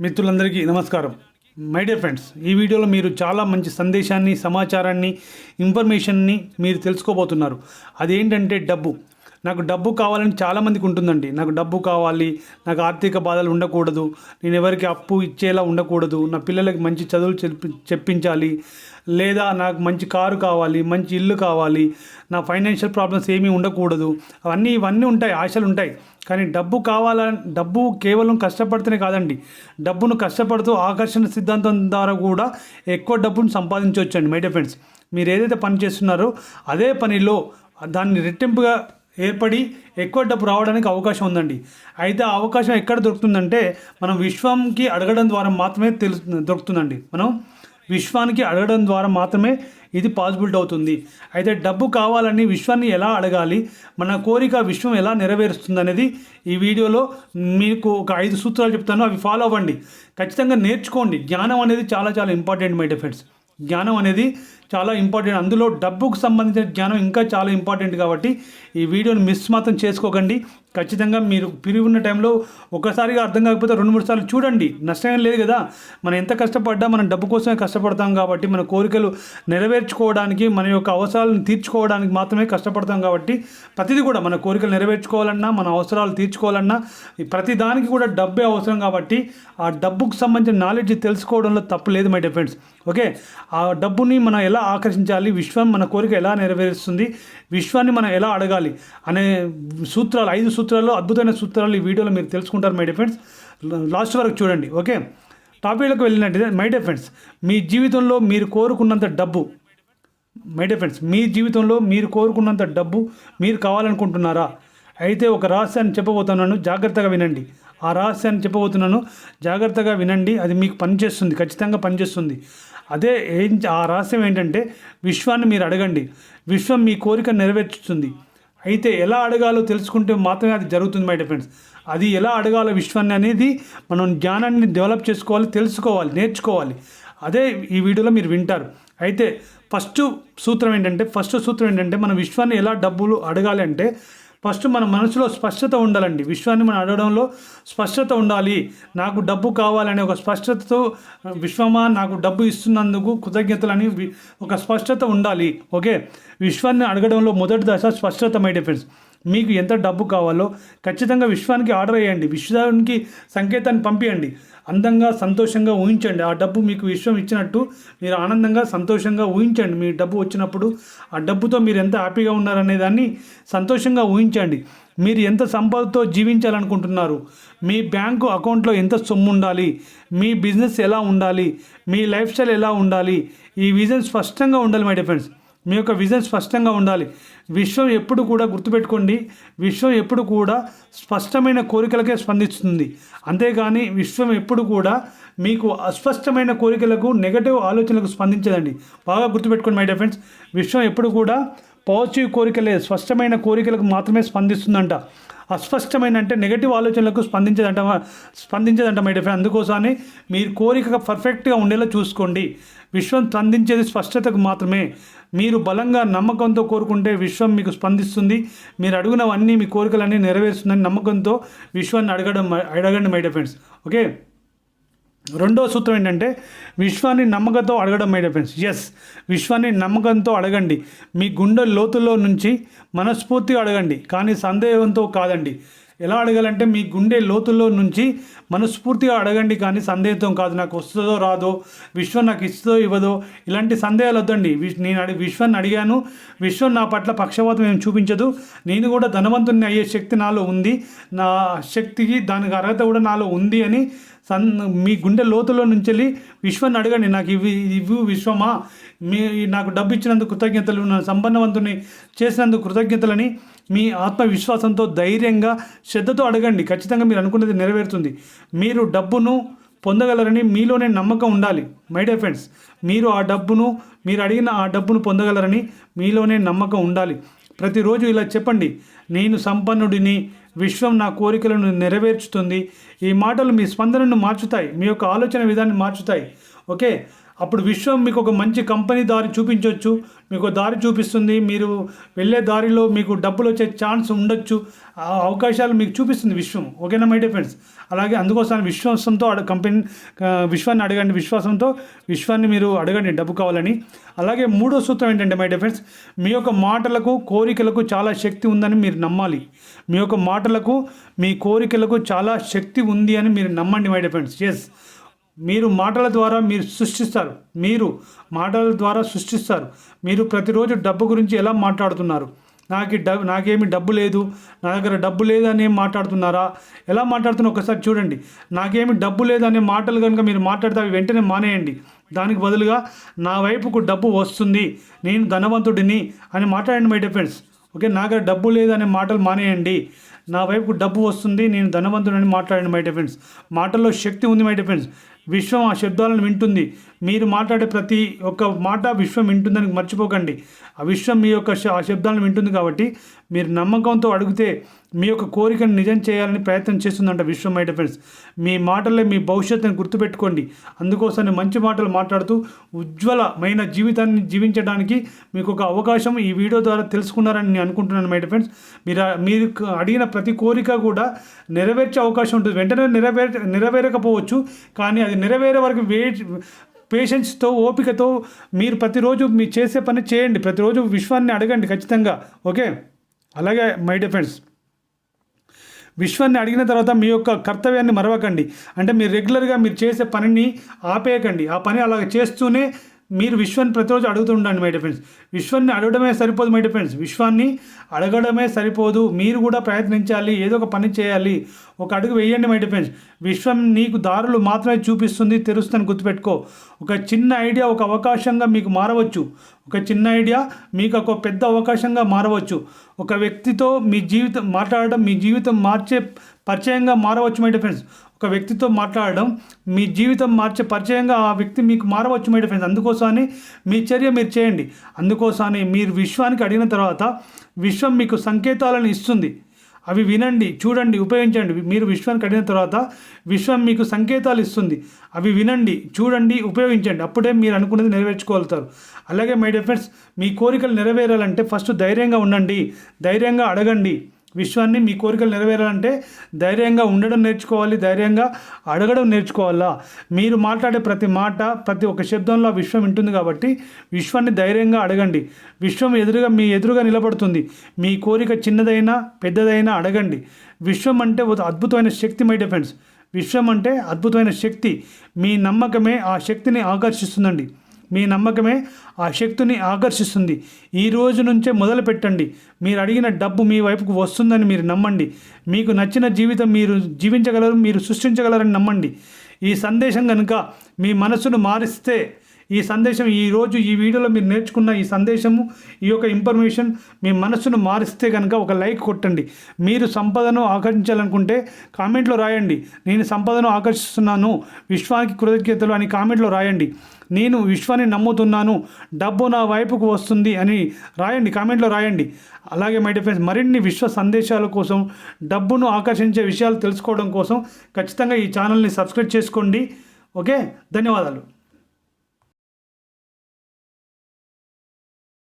మిత్రులందరికీ నమస్కారం. My dear friends ఈ వీడియోలో మీరు చాలా మంచి సందేశాన్ని సమాచారాన్ని ఇన్ఫర్మేషన్ని మీరు తెలుసుకోబోతున్నారు. అదేంటంటే డబ్బు. నాకు డబ్బు కావాలని చాలామందికి ఉంటుందండి. నాకు డబ్బు కావాలి నాకు ఆర్థిక బాధలు ఉండకూడదు నేను ఎవరికి అప్పు ఇచ్చేలా ఉండకూడదు నా పిల్లలకి మంచి చదువులు చెప్పి చెప్పించాలి లేదా నాకు మంచి కారు కావాలి మంచి ఇల్లు కావాలి నా ఫైనాన్షియల్ ప్రాబ్లమ్స్ ఏమీ ఉండకూడదు. అవన్నీ ఇవన్నీ ఉంటాయి ఆశలు ఉంటాయి. కానీ డబ్బు కావాలని డబ్బు కేవలం కష్టపడితేనే కాదండి. డబ్బును కష్టపడుతూ ఆకర్షణ సిద్ధాంతం ద్వారా కూడా ఎక్కువ డబ్బును సంపాదించవచ్చండి మై డియర్ ఫ్రెండ్స్. మీరు ఏదైతే పని చేస్తున్నారో అదే పనిలో దాన్ని రెట్టింపుగా ఏర్పడి ఎక్కువ డబ్బు రావడానికి అవకాశం ఉందండి. అయితే ఆ అవకాశం ఎక్కడ దొరుకుతుందంటే మనం విశ్వంకి అడగడం ద్వారా మాత్రమే తెలుసు దొరుకుతుందండి. మనం విశ్వానికి అడగడం ద్వారా మాత్రమే ఇది పాసిబిలిటీ అవుతుంది. అయితే డబ్బు కావాలని విశ్వాన్ని ఎలా అడగాలి మన కోరిక విశ్వం ఎలా నెరవేరుస్తుంది అనేది ఈ వీడియోలో మీకు ఒక ఐదు సూత్రాలు చెప్తాను. అవి ఫాలో అవ్వండి. ఖచ్చితంగా నేర్చుకోండి. జ్ఞానం అనేది చాలా చాలా ఇంపార్టెంట్ మై డిఫెండ్స్ జ్ఞానం అనేది చాలా ఇంపార్టెంట్. అందులో డబ్బుకు సంబంధించిన జ్ఞానం ఇంకా చాలా ఇంపార్టెంట్ కాబట్టి ఈ వీడియోని మిస్ మాత్రం చేసుకోకండి. ఖచ్చితంగా మీరు పిరిగి ఉన్న టైంలో ఒకసారిగా అర్థం కాకపోతే రెండు మూడు సార్లు చూడండి. నష్టం లేదు కదా. మనం ఎంత కష్టపడ్డా మనం డబ్బు కోసమే కష్టపడతాం కాబట్టి మన కోరికలు నెరవేర్చుకోవడానికి మన యొక్క అవసరాలను తీర్చుకోవడానికి మాత్రమే కష్టపడతాం కాబట్టి ప్రతిదీ కూడా మన కోరికలు నెరవేర్చుకోవాలన్నా మన అవసరాలు తీర్చుకోవాలన్నా ప్రతి దానికి కూడా డబ్బే అవసరం కాబట్టి ఆ డబ్బుకు సంబంధించిన నాలెడ్జ్ తెలుసుకోవడంలో తప్పు లేదు మై డిఫెండ్స్ ఓకే? ఆ డబ్బుని మనం ఎలా ఆకర్షించాలి? విశ్వం మన కోరిక ఎలా నెరవేరుస్తుంది? విశ్వాన్ని మనం ఎలా అడగాలి? అనే సూత్రాలు ఐదు సూత్రాలు సూత్రాలు అద్భుతమైన సూత్రాలు ఈ వీడియోలో మీరు తెలుసుకుంటారు మై డిఫెండ్స్ లాస్ట్ వరకు చూడండి ఓకే టాపిక్లకు వెళ్ళినట్టు మై డిఫెండ్స్ మీ జీవితంలో మీరు కోరుకున్నంత డబ్బు మై డిఫెండ్స్ మీ జీవితంలో మీరు కోరుకున్నంత డబ్బు మీరు కావాలనుకుంటున్నారా? అయితే ఒక రహస్యాన్ని చెప్పబోతున్నాను జాగ్రత్తగా వినండి. ఆ రహస్యాన్ని చెప్పబోతున్నాను జాగ్రత్తగా వినండి అది మీకు పనిచేస్తుంది ఖచ్చితంగా పనిచేస్తుంది. అదే ఏం ఆ రహస్యం ఏంటంటే విశ్వాన్ని మీరు అడగండి. విశ్వం మీ కోరిక నెరవేర్చుతుంది. అయితే ఎలా అడగాలో తెలుసుకుంటే మాత్రమే అది జరుగుతుంది మై ఫ్రెండ్స్ అది ఎలా అడగాలో విశ్వాన్ని అనేది మనం జ్ఞానాన్ని డెవలప్ చేసుకోవాలి తెలుసుకోవాలి నేర్చుకోవాలి. అదే ఈ వీడియోలో మీరు వింటారు. అయితే ఫస్ట్ సూత్రం ఏంటంటే ఫస్ట్ సూత్రం ఏంటంటే మన విశ్వాన్ని ఎలా డబ్బులు అడగాలి అంటే ఫస్ట్ మన మనసులో స్పష్టత ఉండాలండి. విశ్వాన్ని మనం అడగడంలో స్పష్టత ఉండాలి. నాకు డబ్బు కావాలనే ఒక స్పష్టతతో విశ్వమా నాకు డబ్బు ఇస్తున్నందుకు కృతజ్ఞతలని వి- ఒక స్పష్టత ఉండాలి. ఓకే? విశ్వాన్ని అడగడంలో మొదటి దశ స్పష్టత మై డిఫెన్స్ మీకు ఎంత డబ్బు కావాలో ఖచ్చితంగా విశ్వానికి ఆర్డర్ వేయండి విశ్వానికి సంకేతాన్ని పంపించండి అందంగా సంతోషంగా ఊహించండి. ఆ డబ్బు మీకు విశ్వం ఇచ్చినట్టు మీరు ఆనందంగా సంతోషంగా ఊహించండి. మీ డబ్బు వచ్చినప్పుడు ఆ డబ్బుతో మీరు ఎంత హ్యాపీగా ఉన్నారనే దాన్ని సంతోషంగా ఊహించండి. మీరు ఎంత సంపదతో జీవించాలనుకుంటున్నారు? మీ బ్యాంకు అకౌంట్లో ఎంత సొమ్ము ఉండాలి? మీ బిజినెస్ ఎలా ఉండాలి? మీ లైఫ్ స్టైల్ ఎలా ఉండాలి? ఈ విజన్ స్పష్టంగా ఉండాలి మై డిఫెండ్స్ మీ యొక్క విజన్ స్పష్టంగా ఉండాలి. విశ్వం ఎప్పుడు కూడా గుర్తుపెట్టుకోండి. విశ్వం ఎప్పుడు కూడా స్పష్టమైన కోరికలకే స్పందిస్తుంది. అంతేగాని విశ్వం ఎప్పుడు కూడా మీకు అస్పష్టమైన కోరికలకు నెగటివ్ ఆలోచనలకు స్పందించదండి. బాగా గుర్తుపెట్టుకోండి మై డియర్ ఫ్రెండ్స్ విశ్వం ఎప్పుడు కూడా పాజిటివ్ కోరికలే స్పష్టమైన కోరికలకు మాత్రమే స్పందిస్తుందంట. అస్పష్టమైన అంటే నెగటివ్ ఆలోచనలకు స్పందించదంట స్పందించదంట మై డిఫరెంట్ అందుకోసమని మీరు కోరిక పర్ఫెక్ట్గా ఉండేలా చూసుకోండి. విశ్వం స్పందించేది స్పష్టతకు మాత్రమే. మీరు బలంగా నమ్మకంతో కోరుకుంటే విశ్వం మీకు స్పందిస్తుంది. మీరు అడుగునవన్నీ మీ కోరికలన్నీ నెరవేరుస్తుందని నమ్మకంతో విశ్వాన్ని అడగడం అడగండి మై ఫ్రెండ్స్ ఓకే రెండో సూత్రం ఏంటంటే విశ్వాన్ని నమ్మకంతో అడగడం మై ఫ్రెండ్స్ ఎస్ విశ్వాన్ని నమ్మకంతో అడగండి. మీ గుండె లోతుల్లో నుంచి మనస్ఫూర్తిగా అడగండి. కానీ సందేహంతో కాదండి. ఎలా అడగాలంటే మీ గుండె లోతుల్లో నుంచి మనస్ఫూర్తిగా అడగండి కానీ సందేహం కాదు. నాకు వస్తుందో రాదో విశ్వం నాకు ఇస్తుందో ఇవ్వదో ఇలాంటి సందేహాలు వద్దండి. నేను అడిగి విశ్వాన్ని అడిగాను. విశ్వం నా పట్ల పక్షపాతం ఏం చూపించదు. నేను కూడా ధనవంతుని అయ్యే శక్తి నాలో ఉంది. నా శక్తికి దానికి అర్హత కూడా నాలో ఉంది అని సన్ మీ గుండె లోతులో నుంచి వెళ్ళి విశ్వాన్ని అడగండి. నాకు ఇవి ఇవి విశ్వమా? మీ నాకు డబ్బు ఇచ్చినందుకు కృతజ్ఞతలు నా సంపన్నవంతుని చేసినందుకు కృతజ్ఞతలని మీ ఆత్మవిశ్వాసంతో ధైర్యంగా శ్రద్ధతో అడగండి. ఖచ్చితంగా మీరు అనుకున్నది నెరవేరుతుంది. మీరు డబ్బును పొందగలరని మీలోనే నమ్మకం ఉండాలి. మై డియర్ ఫ్రెండ్స్ మీరు ఆ డబ్బును మీరు అడిగిన ఆ డబ్బును పొందగలరని మీలోనే నమ్మకం ఉండాలి. ప్రతిరోజు ఇలా చెప్పండి. నేను సంపన్నుడిని విశ్వం నా కోరికలను నెరవేర్చుతుంది. ఈ మాటలు మీ స్పందనను మార్చుతాయి. మీ యొక్క ఆలోచన విధాన్ని మార్చుతాయి. ఓకే? అప్పుడు విశ్వం మీకు ఒక మంచి కంపెనీ దారి చూపించవచ్చు మీకు ఒక దారి చూపిస్తుంది. మీరు వెళ్ళే దారిలో మీకు డబ్బులు వచ్చే ఛాన్స్ ఉండొచ్చు. ఆ అవకాశాలు మీకు చూపిస్తుంది విశ్వం. ఓకేనా మై డియర్ అలాగే అందుకోసం విశ్వాసంతో అడ కంపెనీ విశ్వాన్ని అడగండి. విశ్వాసంతో విశ్వాన్ని మీరు అడగండి డబ్బు కావాలని. అలాగే మూడో సూత్రం ఏంటంటే మై డియర్ మీ యొక్క మాటలకు కోరికలకు చాలా శక్తి ఉందని మీరు నమ్మాలి. మీ యొక్క మాటలకు మీ కోరికలకు చాలా శక్తి ఉంది అని మీరు నమ్మండి మై డియర్ ఎస్ మీరు మాటల ద్వారా మీరు సృష్టిస్తారు. మీరు మాటల ద్వారా సృష్టిస్తారు. మీరు ప్రతిరోజు డబ్బు గురించి ఎలా మాట్లాడుతున్నారు? నాకు డబ్బు నాకేమి డబ్బు లేదు. నా దగ్గర డబ్బు లేదని మాట్లాడుతున్నారా? ఎలా మాట్లాడుతున్నా ఒకసారి చూడండి. నాకేమి డబ్బు లేదనే మాటలు కనుక మీరు మాట్లాడితే అవి వెంటనే మానేయండి. దానికి బదులుగా నా వైపుకు డబ్బు వస్తుంది. నేను ధనవంతుడిని అని మాట్లాడండి మై డిఫెండ్స్ ఓకే? నా దగ్గర డబ్బు లేదనే మాటలు మానేయండి. నా వైపుకు డబ్బు వస్తుంది. నేను ధనవంతుడని మాట్లాడండి మై డిఫెండ్స్ మాటల్లో శక్తి ఉంది మై డిఫెండ్స్ విశ్వం ఆ శబ్దాలను వింటుంది. మీరు మాట్లాడే ప్రతి ఒక్క మాట విశ్వం వింటుందని మర్చిపోకండి. ఆ విశ్వం మీ యొక్క ఆ శబ్దాలను వింటుంది కాబట్టి మీరు నమ్మకంతో అడిగితే మీ యొక్క కోరికను నిజం చేయాలని ప్రయత్నం చేస్తుందంట విశ్వం మై ఫ్రెండ్స్ మీ మాటలే మీ భవిష్యత్తుని గుర్తుపెట్టుకోండి. అందుకోసమే మంచి మాటలు మాట్లాడుతూ ఉజ్వలమైన జీవితాన్ని జీవించడానికి మీకు ఒక అవకాశం ఈ వీడియో ద్వారా తెలుసుకున్నారని నేను అనుకుంటున్నాను మై ఫ్రెండ్స్ మీరు మీరు అడిగిన ప్రతి కోరిక కూడా నెరవేర్చే అవకాశం ఉంటుంది. వెంటనే నెరవేర నెరవేరకపోవచ్చు. కానీ అది నెరవేరే వరకు వెయిట్ పేషెన్స్తో ఓపికతో మీరు ప్రతిరోజు మీరు చేసే పని చేయండి. ప్రతిరోజు విశ్వాన్ని అడగండి ఖచ్చితంగా. ఓకే? అలాగే మై డియర్ విశ్వాన్ని అడిగిన తర్వాత మీ యొక్క కర్తవ్యాన్ని మరవకండి. అంటే మీరు రెగ్యులర్గా మీరు చేసే పనిని ఆపేయకండి. ఆ పని అలా చేస్తూనే మీరు విశ్వాన్ని ప్రతిరోజు అడుగుతుండండి మై ఫ్రెండ్స్ విశ్వాన్ని అడగడమే సరిపోదు మై ఫ్రెండ్స్ విశ్వాన్ని అడగడమే సరిపోదు. మీరు కూడా ప్రయత్నించాలి ఏదో ఒక పని చేయాలి. ఒక అడుగు వేయండి మై డిఫెన్స్ విశ్వం నీకు దారులు మాత్రమే చూపిస్తుంది తెరుస్తుందని గుర్తుపెట్టుకో. ఒక చిన్న ఐడియా ఒక అవకాశంగా మీకు మారవచ్చు. ఒక చిన్న ఐడియా మీకు ఒక పెద్ద అవకాశంగా మారవచ్చు. ఒక వ్యక్తితో మీ జీవితం మాట్లాడడం మీ జీవితం మార్చే పరిచయంగా మారవచ్చు మై ఫ్రెండ్స్ ఒక వ్యక్తితో మాట్లాడడం మీ జీవితం మార్చే పరిచయంగా ఆ వ్యక్తి మీకు మారవచ్చు మై ఫ్రెండ్స్ అందుకోసమని మీ చర్య మీరు చేయండి. అందుకోసమని మీరు విశ్వానికి అడిగిన తర్వాత విశ్వం మీకు సంకేతాలను ఇస్తుంది. అవి వినండి చూడండి ఉపయోగించండి. మీరు విశ్వాన్ని కట్టిన తర్వాత విశ్వం మీకు సంకేతాలు ఇస్తుంది. అవి వినండి చూడండి ఉపయోగించండి. అప్పుడే మీరు అనుకున్నది నెరవేర్చుకోగలుగుతారు. అలాగే మై డియర్ ఫ్రెండ్స్ మీ కోరికలు నెరవేరాలంటే ఫస్ట్ ధైర్యంగా ఉండండి. ధైర్యంగా అడగండి. విశ్వాన్ని మీ కోరికలు నెరవేరాలంటే ధైర్యంగా ఉండడం నేర్చుకోవాలి ధైర్యంగా అడగడం నేర్చుకోవాలా? మీరు మాట్లాడే ప్రతి మాట ప్రతి ఒక్క శబ్దంలో ఆ విశ్వం వింటుంది కాబట్టి విశ్వాన్ని ధైర్యంగా అడగండి. విశ్వం ఎదురుగా మీ ఎదురుగా నిలబడుతుంది. మీ కోరిక చిన్నదైనా పెద్దదైనా అడగండి. విశ్వం అంటే ఒక అద్భుతమైన శక్తి మై డిఫెన్స్ విశ్వం అంటే అద్భుతమైన శక్తి. మీ నమ్మకమే ఆ శక్తిని ఆకర్షిస్తుందండి. మీ నమ్మకమే ఆ శక్తిని ఆకర్షిస్తుంది. ఈ రోజు నుంచే మొదలు పెట్టండి మీరు అడిగిన డబ్బు మీ వైపుకు వస్తుందని మీరు నమ్మండి. మీకు నచ్చిన జీవితం మీరు జీవించగలరు మీరు సృష్టించగలరని నమ్మండి. ఈ సందేశం కనుక మీ మనసును మారిస్తే ఈ సందేశం ఈరోజు ఈ వీడియోలో మీరు నేర్చుకున్న ఈ సందేశము ఈ యొక్క ఇన్ఫర్మేషన్ మీ మనస్సును మారిస్తే కనుక ఒక లైక్ కొట్టండి. మీరు సంపదను ఆకర్షించాలనుకుంటే కామెంట్లో రాయండి. నేను సంపదను ఆకర్షిస్తున్నాను విశ్వానికి కృతజ్ఞతలు అని కామెంట్లో రాయండి. నేను విశ్వాన్ని నమ్ముతున్నాను డబ్బు నా వైపుకు వస్తుంది అని రాయండి కామెంట్లో రాయండి. అలాగే మై డిఫెన్స్ మరిన్ని విశ్వ సందేశాల కోసం డబ్బును ఆకర్షించే విషయాలు తెలుసుకోవడం కోసం ఖచ్చితంగా ఈ ఛానల్ని సబ్స్క్రైబ్ చేసుకోండి. ఓకే ధన్యవాదాలు.